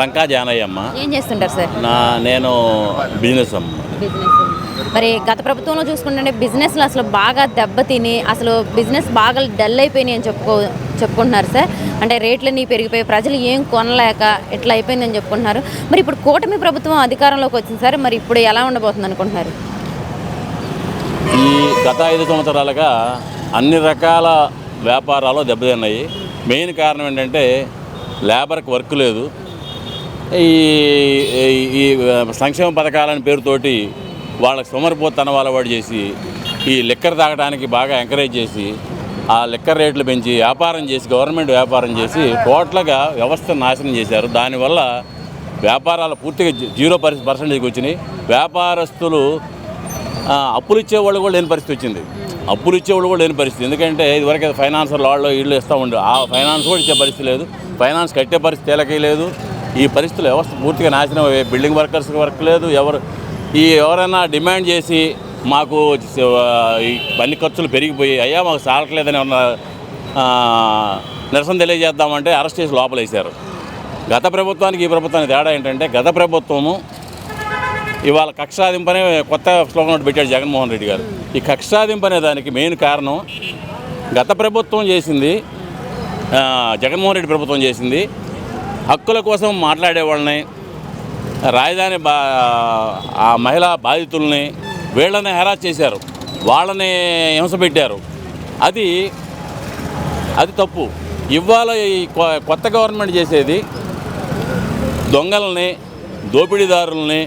లంకా జానయ్య అమ్మ. ఏం చేస్తుంటారు సార్? నా నేను బిజినెస్ అమ్మ. బిజినెస్. మరి గత ప్రభుత్వంలో చూసుకుంటే బిజినెస్లు అసలు బాగా దెబ్బతిని అసలు బిజినెస్ బాగా డల్ అయిపోయినాయి అని చెప్పుకో చెప్పుకుంటున్నారు సార్. అంటే రేట్లన్నీ పెరిగిపోయి ప్రజలు ఏం కొనలేక ఇట్లా అయిపోయిందని చెప్పుకుంటున్నారు. మరి ఇప్పుడు కూటమి ప్రభుత్వం అధికారంలోకి వచ్చింది సార్ మరి ఇప్పుడు ఎలా ఉండబోతుంది అనుకుంటున్నారు? ఈ గత ఐదు సంవత్సరాలుగా అన్ని రకాల వ్యాపారాలు దెబ్బతిన్నాయి. మెయిన్ కారణం ఏంటంటే లేబర్కి వర్క్ లేదు. ఈ ఈ- సంక్షేమ పథకాలని పేరుతోటి వాళ్ళకి సోమరిపోతన వాళ్ళవాడు చేసి ఈ లిక్కర్ తాగడానికి బాగా ఎంకరేజ్ చేసి ఆ లిక్కర్ రేట్లు పెంచి వ్యాపారం చేసి గవర్నమెంట్ వ్యాపారం చేసి టోటల్గా వ్యవస్థను నాశనం చేశారు. దానివల్ల వ్యాపారాలు పూర్తిగా జీరో పర్సెంట్ పర్సెంటేజ్కి వచ్చినాయి. వ్యాపారస్తులు అప్పులు ఇచ్చేవాళ్ళు కూడా లేని పరిస్థితి వచ్చింది. అప్పులు ఇచ్చేవాళ్ళు కూడా లేని పరిస్థితి. ఎందుకంటే ఇదివరకు ఫైనాన్సర్ వాళ్ళు ఇళ్ళు ఇస్తూ ఉండే ఆ ఫైనాన్స్ కూడా ఇచ్చే పరిస్థితి లేదు. ఫైనాన్స్ కట్టే పరిస్థితి ఎలాగే లేదు. ఈ పరిస్థితులు వ్యవస్థ పూర్తిగా నాశనం బిల్డింగ్ వర్కర్స్కి వర్క్ లేదు. ఎవరు ఈ ఎవరైనా డిమాండ్ చేసి మాకు పని ఈ ఖర్చులు పెరిగిపోయి అయ్యా మాకు సాలట్లేదని ఉన్న నిరసన తెలియజేద్దామంటే అరెస్ట్ చేసి లోపలేశారు. గత ప్రభుత్వానికి ఈ ప్రభుత్వానికి తేడా ఏంటంటే గత ప్రభుత్వము ఇవాళ కక్షాదింపనే కొత్త శ్లోకం ఒకటి పెట్టాడు జగన్మోహన్ రెడ్డి గారు. ఈ కక్షాదింపనే దానికి మెయిన్ కారణం గత ప్రభుత్వం చేసింది జగన్మోహన్ రెడ్డి ప్రభుత్వం చేసింది హక్కుల కోసం మాట్లాడే వాళ్ళని రాజధాని బా ఆ మహిళా బాధితుల్ని వీళ్ళని హెరాస్ చేశారు. వాళ్ళని హింస పెట్టారు. అది అది తప్పు. ఇవాళ ఈ కొ- కొత్త గవర్నమెంట్ చేసేది దొంగలని దోపిడీదారుల్ని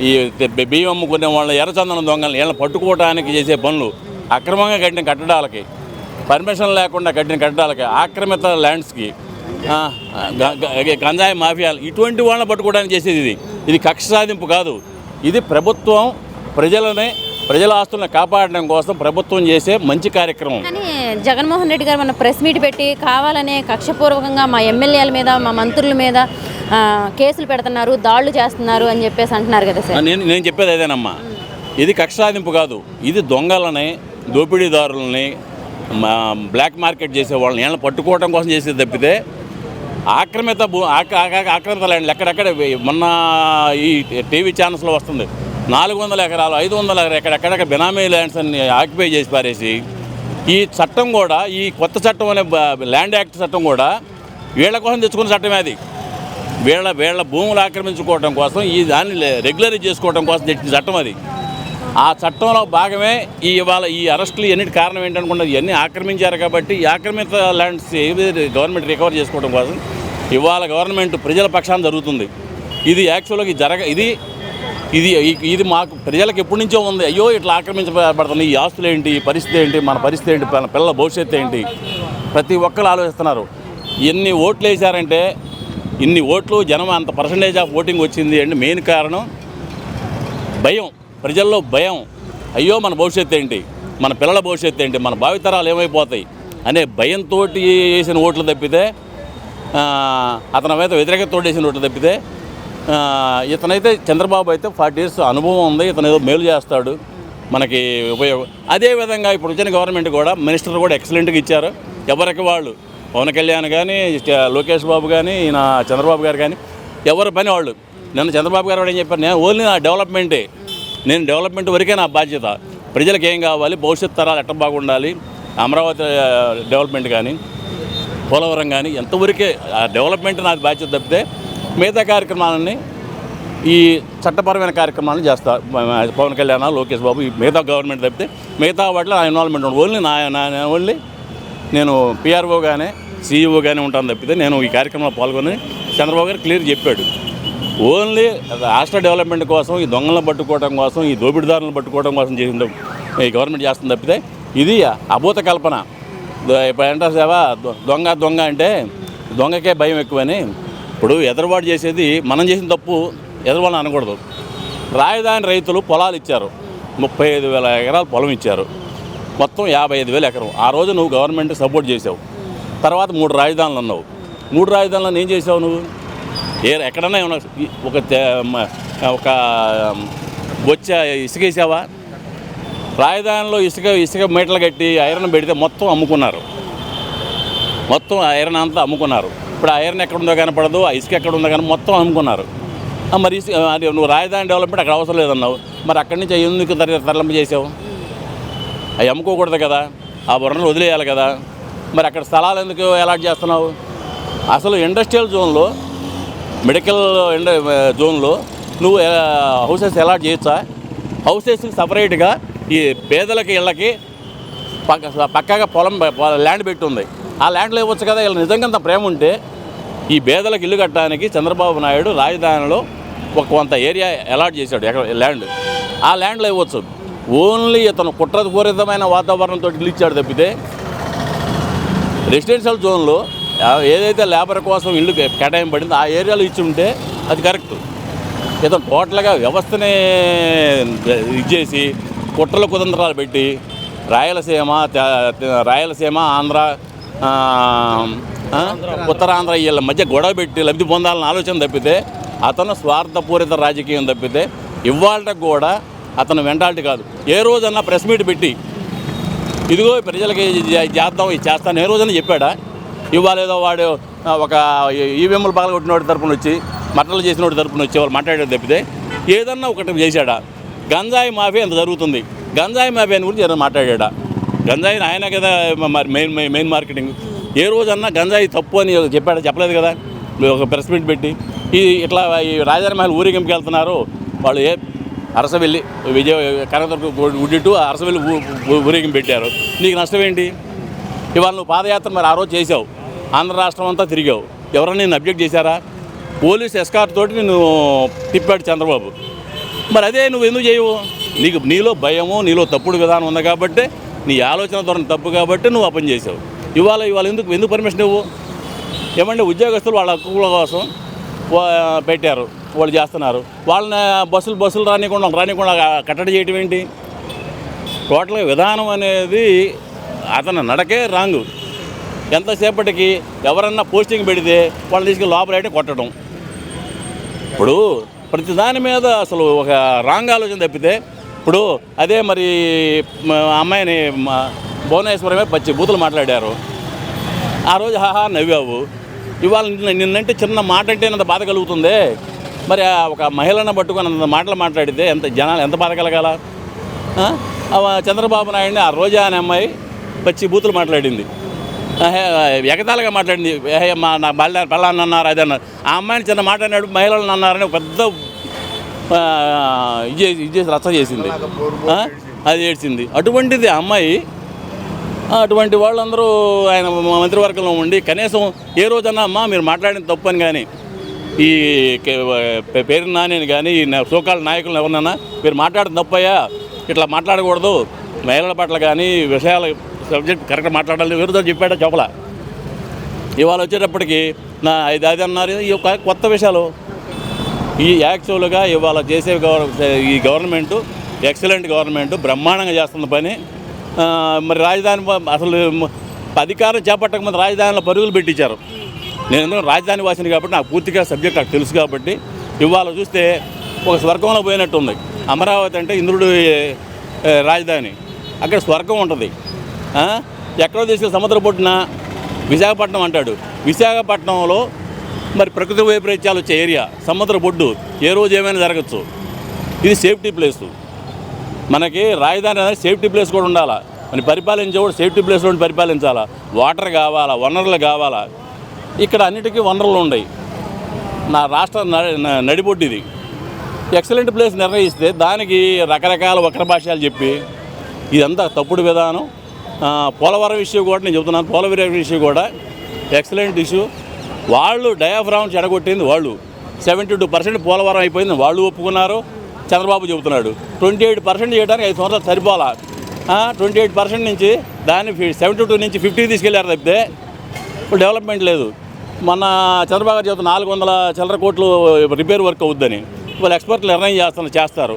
ఈ బియ్యం అమ్ముకునే వాళ్ళ ఎర్రచందనం దొంగల్ని వీళ్ళని పట్టుకోవడానికి చేసే పనులు అక్రమంగా కట్టిన కట్టడాలకి పర్మిషన్ లేకుండా కట్టిన కట్టడాలకి ఆక్రమిత ల్యాండ్స్కి గంజాయి మాఫియాలు ఇటువంటి వాళ్ళని పట్టుకోవడానికి చేసేది ఇది. ఇది కక్ష సాధింపు కాదు. ఇది ప్రభుత్వం ప్రజలని ప్రజల ఆస్తులను కాపాడడం కోసం ప్రభుత్వం చేసే మంచి కార్యక్రమం. కానీ జగన్మోహన్ రెడ్డి గారు మన ప్రెస్ మీట్ పెట్టి కావాలనే కక్షపూర్వకంగా మా ఎమ్మెల్యేల మీద మా మంత్రుల మీద కేసులు పెడుతున్నారు దాడులు చేస్తున్నారు అని చెప్పేసి అంటున్నారు కదా సార్. నేను నేను చెప్పేది అదేనమ్మా. ఇది కక్ష సాధింపు కాదు. ఇది దొంగలని దోపిడీదారులని బ్లాక్ మార్కెట్ చేసే వాళ్ళని వీళ్ళని పట్టుకోవడం కోసం చేసేది తప్పితే ఆక్రమిత భూ ఆక్రమిత ల్యాండ్లు ఎక్కడెక్కడ మొన్న ఈ టీవీ ఛానల్స్లో వస్తుంది. నాలుగు వందల ఎకరాలు ఐదు వందల ఎకరాలు ఎక్కడెక్కడ బినామీ ల్యాండ్స్ అన్ని ఆక్యుపై చేసి పారేసి ఈ చట్టం కూడా ఈ కొత్త చట్టం అనే బ- ల్యాండ్ యాక్ట్ చట్టం కూడా వీళ్ళ కోసం తెచ్చుకున్న చట్టమే అది. వీళ్ళ వీళ్ళ భూములు ఆక్రమించుకోవడం కోసం ఈ దాన్ని రెగ్యులరైజ్ చేసుకోవడం కోసం తెచ్చిన చట్టం అది. ఆ చట్టంలో భాగమే ఈ ఇవాళ ఈ అరెస్టులు ఎన్నిటి కారణం ఏంటనుకుంటే ఇవన్నీ ఆక్రమించారు కాబట్టి ఈ ఆక్రమిత ల్యాండ్స్ ఏవి గవర్నమెంట్ రికవర్ చేసుకోవడం కోసం ఇవాళ గవర్నమెంట్ ప్రజల పక్షాన జరుగుతుంది. ఇది యాక్చువల్గా ఇది జరగ ఇది ఇది ఇది మాకు ప్రజలకు ఎప్పటి నుంచో ఉంది. అయ్యో ఇట్లా ఆక్రమించబడుతుంది ఈ ఆస్తులు ఏంటి? ఈ పరిస్థితి ఏంటి? మన పరిస్థితి ఏంటి? మన పిల్లల భవిష్యత్తు ఏంటి? ప్రతి ఒక్కరు ఆలోచిస్తున్నారు. ఎన్ని ఓట్లు వేశారంటే ఇన్ని ఓట్లు జనం అంత పర్సంటేజ్ ఆఫ్ ఓటింగ్ వచ్చింది అంటే మెయిన్ కారణం భయం. ప్రజల్లో భయం అయ్యో మన భవిష్యత్తు ఏంటి? మన పిల్లల భవిష్యత్తు ఏంటి? మన భావితరాలు ఏమైపోతాయి? అనే భయంతో వేసిన ఓట్లు తప్పితే అతని మీద వ్యతిరేకతతో వేసిన ఓట్లు తప్పితే ఇతనైతే చంద్రబాబు అయితే ఫార్టీ ఇయర్స్ అనుభవం ఉంది ఇతను ఏదో మేలు చేస్తాడు మనకి ఉపయోగం. అదేవిధంగా ఇప్పుడు వచ్చిన గవర్నమెంట్ కూడా మినిస్టర్ కూడా ఎక్సలెంట్గా ఇచ్చారు. ఎవరికి వాళ్ళు? పవన్ కళ్యాణ్ కానీ లోకేష్ బాబు కానీ ఈయన చంద్రబాబు గారు కానీ ఎవరి పని వాళ్ళు? నిన్న చంద్రబాబు గారు కూడా ఏం చెప్పారు? నేను ఓన్లీ నా డెవలప్మెంటే. నేను డెవలప్మెంట్ వరకే నా బాధ్యత. ప్రజలకు ఏం కావాలి భవిష్యత్ తరాలు ఎట్ట బాగుండాలి అమరావతి డెవలప్మెంట్ కానీ పోలవరం కానీ ఎంతవరకే ఆ డెవలప్మెంట్ నాకు బాధ్యత తప్పితే మిగతా కార్యక్రమాలని ఈ చట్టపరమైన కార్యక్రమాలను చేస్తా. పవన్ కళ్యాణ్ లోకేష్ బాబు ఈ మిగతా గవర్నమెంట్ తప్పితే మిగతా వాటిలో నా ఇన్వాల్వ్మెంట్ ఉండదు. ఓన్లీ నా నా ఓన్లీ నేను పిఆర్ఓగానే సీఈఓగానే ఉంటాను తప్పితే నేను ఈ కార్యక్రమంలో పాల్గొని చంద్రబాబు గారు క్లియర్ చెప్పాడు. ఓన్లీ రాష్ట్ర డెవలప్మెంట్ కోసం ఈ దొంగలను పట్టుకోవడం కోసం ఈ దోపిడిదారులను పట్టుకోవడం కోసం చేసింది ఈ గవర్నమెంట్ చేస్తుంది తప్పితే ఇది అభూత కల్పన. ఇప్పుడు ఏంటో సేవా దొంగ దొంగ అంటే దొంగకే భయం ఎక్కువని. ఇప్పుడు ఎదరవాడు చేసేది మనం చేసిన తప్పు ఎదరవాళ్ళని అనకూడదు. రాజధాని రైతులు పొలాలు ఇచ్చారు. ముప్పై ఐదు వేల ఎకరాలు పొలం ఇచ్చారు. మొత్తం యాభై ఐదు వేల ఎకరం. ఆ రోజు నువ్వు గవర్నమెంట్ సపోర్ట్ చేసావు. తర్వాత మూడు రాజధానులు అన్నావు. మూడు రాజధానులను ఏం చేసావు నువ్వు? ఏ ఎక్కడన్నా ఏమన్నా ఒక ఒక వచ్చే ఇసుకేసావా రాజధానిలో ఇసుక ఇసుక మీటలు కట్టి ఐరన్ పెడితే మొత్తం అమ్ముకున్నారు. మొత్తం ఐరన్ అంతా అమ్ముకున్నారు. ఇప్పుడు ఐరన్ ఎక్కడ ఉందో కనపడదు ఆ ఇసుక ఎక్కడ ఉందో కానీ మొత్తం అమ్ముకున్నారు. మరి అది నువ్వు రాజధాని డెవలప్మెంట్ అక్కడ అవసరం లేదన్నావు. మరి అక్కడి నుంచి ఎందుకు తర చేసావు? అవి అమ్ముకోకూడదు కదా. ఆ వనరులు వదిలేయాలి కదా. మరి అక్కడ స్థలాలు ఎందుకు అలాట్ చేస్తున్నావు? అసలు ఇండస్ట్రియల్ జోన్లో మెడికల్ జోన్లో నువ్వు హౌసెస్ అలాట్ చేయొచ్చా? హౌసెస్ సపరేట్గా ఈ పేదలకి ఇళ్ళకి పక్క పక్కగా పొలం ల్యాండ్ పెట్టుంది. ఆ ల్యాండ్లో ఇవ్వచ్చు కదా వీళ్ళు నిజంగా అంత ప్రేమ ఉంటే ఈ పేదలకు ఇల్లు కట్టడానికి చంద్రబాబు నాయుడు రాజధానిలో ఒక కొంత ఏరియా అలాట్ చేశాడు ఎక్కడ ల్యాండ్. ఆ ల్యాండ్లో ఇవ్వచ్చు. ఓన్లీ ఇతను కుట్రపూరితమైన వాతావరణంతో ఇల్లు ఇచ్చాడు తప్పితే రెసిడెన్షియల్ జోన్లో ఏదైతే లేబర్ కోసం ఇల్లు కేటాయింపడిందో ఆ ఏరియాలో ఇచ్చి ఉంటే అది కరెక్ట్. ఏదో టోటల్గా వ్యవస్థనే ఇచ్చేసి కుట్రల కుతంత్రాలు పెట్టి రాయలసీమ రాయలసీమ ఆంధ్ర ఉత్తరాంధ్ర వీళ్ళ మధ్య గొడవ పెట్టి లబ్ధి పొందాలని ఆలోచన తప్పితే అతను స్వార్థపూరిత రాజకీయం తప్పితే ఇవాళకు కూడా అతను వెంటాల్టి కాదు. ఏ రోజన్నా ప్రెస్ మీట్ పెట్టి ఇదిగో ప్రజలకి చేద్దాం ఇది చేస్తాను ఏ రోజన్నా చెప్పాడా? ఇవాళ ఏదో వాడు ఒక ఈవీఎంలు పగలగొట్టినోడి తరపున వచ్చి మట్టలు చేసినోడి తరపున వచ్చి వాళ్ళు మాట్లాడేది తప్పితే ఏదన్నా ఒకటి చేశాడా. గంజాయి మాఫియా ఎంత జరుగుతుంది. గంజాయి మాఫియా గురించి ఏదైనా మాట్లాడా గంజాయి ఆయన కదా మరి మెయిన్ మెయిన్ మెయిన్ మార్కెటింగ్. ఏ రోజన్నా గంజాయి తప్పు అని చెప్పాడు? చెప్పలేదు కదా? ఒక ప్రెస్ మీట్ పెట్టి ఈ ఇట్లా ఈ రాజధాని మహల్ ఊరేగింపుకి వెళ్తున్నారు. వాళ్ళు ఏ అరసవెల్లి విజయ కనకదుర్గ ఉడ్డిట్టు అరసవెల్లి ఊరేగింపు పెట్టారు. నీకు నష్టం ఏంటి? ఇవాళ నువ్వు పాదయాత్ర మరి ఆ రోజు చేసావు ఆంధ్ర రాష్ట్రం అంతా తిరిగావు. ఎవరైనా నేను అబ్జెక్ట్ చేశారా? పోలీస్ ఎస్కార్ట్ తోటి నేను తిప్పాడు చంద్రబాబు. మరి అదే నువ్వు ఎందుకు చేయవు? నీకు నీలో భయము నీలో తప్పుడు విధానం ఉంది కాబట్టి నీ ఆలోచన ధోరణి తప్పు కాబట్టి నువ్వు అపని చేసావు ఇవాళ ఇవాళ ఎందుకు ఎందుకు పర్మిషన్ ఇవ్వు? ఏమంటే ఉద్యోగస్తులు వాళ్ళ హక్కుల కోసం పెట్టారు. వాళ్ళు చేస్తున్నారు. వాళ్ళని బస్సులు బస్సులు రానికుండా రానికుండా కట్టడి చేయటం ఏంటి? టోటల్గా విధానం అనేది అతను నడకే రాంగు. ఎంతసేపటికి ఎవరన్నా పోస్టింగ్ పెడితే వాళ్ళు తీసుకెళ్ళి లోపలైతే కొట్టడం. ఇప్పుడు ప్రతి దాని మీద అసలు ఒక రాంగ్ ఆలోచన తప్పితే ఇప్పుడు అదే మరి అమ్మాయిని మా భువనేశ్వరమే పచ్చి బూతులు మాట్లాడారు. ఆ రోజు హాహా నవ్వావు. ఇవాళ నిన్నంటే చిన్న మాట అంటే అంత బాధ కలుగుతుంది? మరి ఆ ఒక మహిళను పట్టుకొని అంత మాటలు మాట్లాడితే ఎంత జనాలు ఎంత బాధ కలగాల? చంద్రబాబు నాయుడిని ఆ రోజా అనే అమ్మాయి పచ్చి బూతులు మాట్లాడింది. ఎగతాలుగా మాట్లాడింది. మా నా బల్ల పల్లాన్ని అన్నారు అది అన్నారు. ఆ అమ్మాయిని చిన్న మాట్లాడినాడు మహిళలను అన్నారని ఒక పెద్ద ఇది చేసి ఇది రచ్చ చేసింది. అది ఏడ్చింది. అటువంటిది ఆ అమ్మాయి అటువంటి వాళ్ళందరూ ఆయన మంత్రివర్గంలో ఉండి కనీసం ఏ రోజన్నా అమ్మా మీరు మాట్లాడిన తప్పు అని కానీ ఈ పే- పేరు నాని కానీ ఈ సోకాల నాయకులను ఎవరినన్నా మీరు మాట్లాడిన తప్పయ్యా ఇట్లా మాట్లాడకూడదు. మహిళల పట్ల కానీ విషయాల సబ్జెక్ట్ కరెక్ట్ మాట్లాడాలి ఎవరితో చెప్పాడో చెప్పలా ఇవాళ వచ్చేటప్పటికి నా ఇది అది అన్నారు. ఈ యొక్క కొత్త విషయాలు. ఈ యాక్చువల్గా ఇవాళ చేసే ఈ గవర్నమెంటు ఎక్సలెంట్ గవర్నమెంట్ బ్రహ్మాండంగా చేస్తున్న పని. మరి రాజధాని అసలు అధికారం చేపట్టక ముందు రాజధానిలో పరుగులు పెట్టించారు. నేను ఎందుకంటే రాజధాని వాసిని కాబట్టి నాకు పూర్తిగా సబ్జెక్ట్ నాకు తెలుసు కాబట్టి ఇవాళ చూస్తే ఒక స్వర్గంలో పోయినట్టు ఉంది అమరావతి అంటే ఇంద్రుడు రాజధాని. అక్కడ స్వర్గం ఉంటుంది. ఎక్కడో తీసుకెళ్ళి సముద్ర పొట్టున విశాఖపట్నం అంటాడు. విశాఖపట్నంలో మరి ప్రకృతి వైపరీత్యాలు వచ్చే ఏరియా సముద్ర బొడ్డు ఏ రోజు ఏమైనా జరగచ్చు. ఇది సేఫ్టీ ప్లేసు. మనకి రాజధాని అనేది సేఫ్టీ ప్లేస్ కూడా ఉండాలా? మన పరిపాలించే కూడా సేఫ్టీ ప్లేస్లో ఉండి పరిపాలించాలా? వాటర్ కావాలా? వనరులు కావాలా? ఇక్కడ అన్నిటికీ వనరులు ఉన్నాయి నా రాష్ట్ర న- నడిబొడ్డు ఇది ఎక్సలెంట్ ప్లేస్ నిర్ణయిస్తే దానికి రకరకాల వక్ర భాషలు చెప్పి ఇదంతా తప్పుడు విధానం. పోలవరం ఇష్యూ కూడా నేను చెబుతున్నాను. పోలవరం ఇష్యూ కూడా ఎక్సలెంట్ ఇష్యూ వాళ్ళు డయాఫ్రామ్ చెడగొట్టింది వాళ్ళు. సెవెంటీ టూ పర్సెంట్ పోలవరం అయిపోయింది వాళ్ళు ఒప్పుకున్నారు. చంద్రబాబు చెబుతున్నాడు. ట్వంటీ ఎయిట్ పర్సెంట్ చేయడానికి ఐదు సంవత్సరాలు సరిపోలా. ట్వంటీ ఎయిట్ పర్సెంట్ నుంచి దాన్ని సెవెంటీ టూ నుంచి ఫిఫ్టీ తీసుకెళ్ళారు తప్పితే ఇప్పుడు డెవలప్మెంట్ లేదు. మన చంద్రబాబు గారు చెబుతున్న నాలుగు వందల చిల్లర కోట్లు రిపేర్ వర్క్ అవుద్దని. వాళ్ళు ఎక్స్పర్ట్లు నిర్ణయం చేస్తున్నారు చేస్తారు.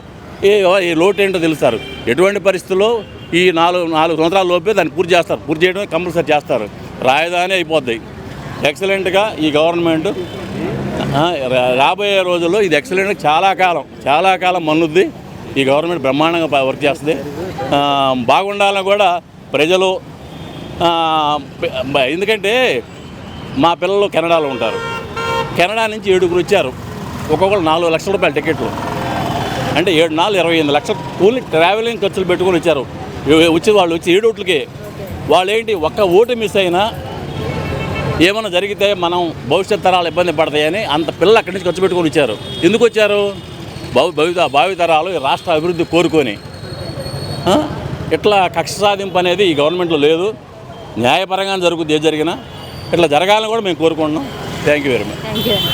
ఏ ఈ లోటు ఏంటో తెలుస్తారు. ఎటువంటి పరిస్థితుల్లో ఈ నాలుగు నాలుగు సంవత్సరాల లోపే దాన్ని పూర్తి చేస్తారు. పూర్తి చేయడం కంపల్సరీ చేస్తారు. రాజధాని అయిపోద్ది. ఎక్సలెంట్గా ఈ గవర్నమెంట్ రా- రాబోయే రోజుల్లో ఇది ఎక్సలెంట్ చాలా కాలం చాలా కాలం మన్నుద్ది. ఈ గవర్నమెంట్ బ్రహ్మాండంగా వర్క్ చేస్తుంది. బాగుండాలని కూడా ప్రజలు ఎందుకంటే మా పిల్లలు కెనడాలో ఉంటారు. కెనడా నుంచి ఏడుగురు వచ్చారు. ఒక్కొక్కరు నాలుగు లక్షల రూపాయల టికెట్లు అంటే ఏడు నాలుగు ఇరవై ఎనిమిది లక్షలు కూలి ట్రావెలింగ్ ఖర్చులు పెట్టుకొని వచ్చారు. వచ్చి వాళ్ళు వచ్చి ఏడోట్లకే వాళ్ళేంటి ఒక్క ఓటు మిస్ అయినా ఏమైనా జరిగితే మనం భవిష్యత్ తరాలు ఇబ్బంది పడతాయని అంత పిల్లలు అక్కడి నుంచి ఖర్చు పెట్టుకొని వచ్చారు. ఎందుకు వచ్చారు? భవి భవిత భావితరాలు ఈ రాష్ట్ర అభివృద్ధి కోరుకొని. ఇట్లా కక్ష సాధింపు అనేది ఈ గవర్నమెంట్లో లేదు. న్యాయపరంగా జరుగుద్ది ఏది జరిగినా. ఇట్లా జరగాలని కూడా మేము కోరుకుంటున్నాం. Thank you very much.